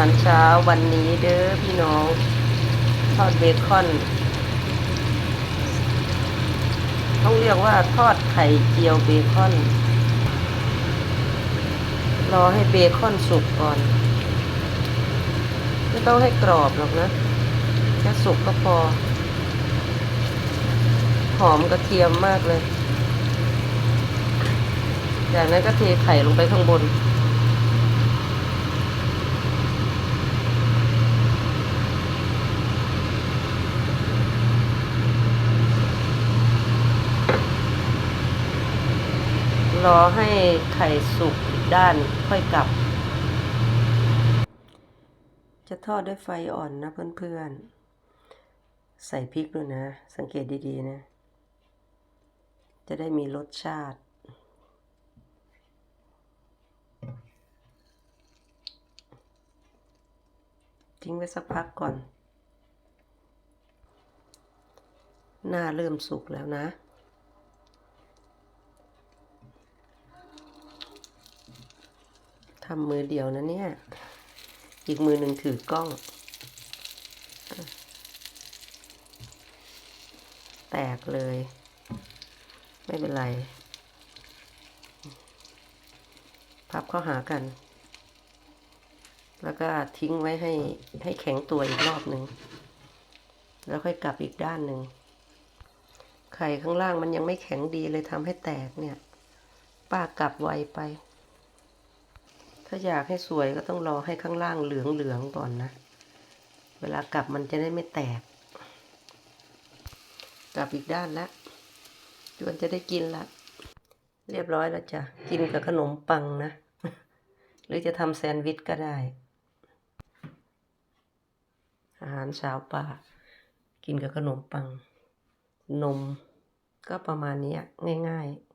ารเช้าวันนี้เด้อพี่น้อง ทอดเบคอน ต้องเรียกว่าทอดไข่เจียวเบคอน รอให้เบคอนสุกก่อน ไม่ต้องให้กรอบหรอกนะ แค่สุกก็พอ หอมกระเทียมมากเลย จากนั้นก็เทไข่ลงไปข้างบน รอให้ไข่สุกอีกด้านค่อยกลับ จะทอดด้วยไฟอ่อนนะเพื่อนๆ ใส่พริกด้วยนะ สังเกตดีๆนะ จะได้มีรสชาติทิ้งไว้สักพักก่อน หน้าเริ่มสุกแล้วนะ ทำมือเดียวนะเนี่ย อีกมือหนึ่งถือกล้อง แตกเลย ไม่เป็นไร พับเข้าหากัน แล้วก็ทิ้งไว้ให้ให้แข็งตัวอีกรอบหนึ่ง แล้วค่อยกลับอีกด้านหนึ่ง ไข่ข้างล่างมันยังไม่แข็งดีเลยทำให้แตกเนี่ย ป้ากลับไวไปาอยากให้สวยก็ต้องรอให้ข้างล่างเหลืองเหลืองๆก่อนนะ เวลากลับมันจะได้ไม่แตก กลับอีกด้านละจวนจะได้กินละ เรียบร้อยแล้วจ้ะ กินกับขนมปังนะ หรือจะทำแซนด์วิชก็ได้ อาหารเช้าป่า กินกับขนมปัง นม ก็ประมาณนี้ง่าย ๆ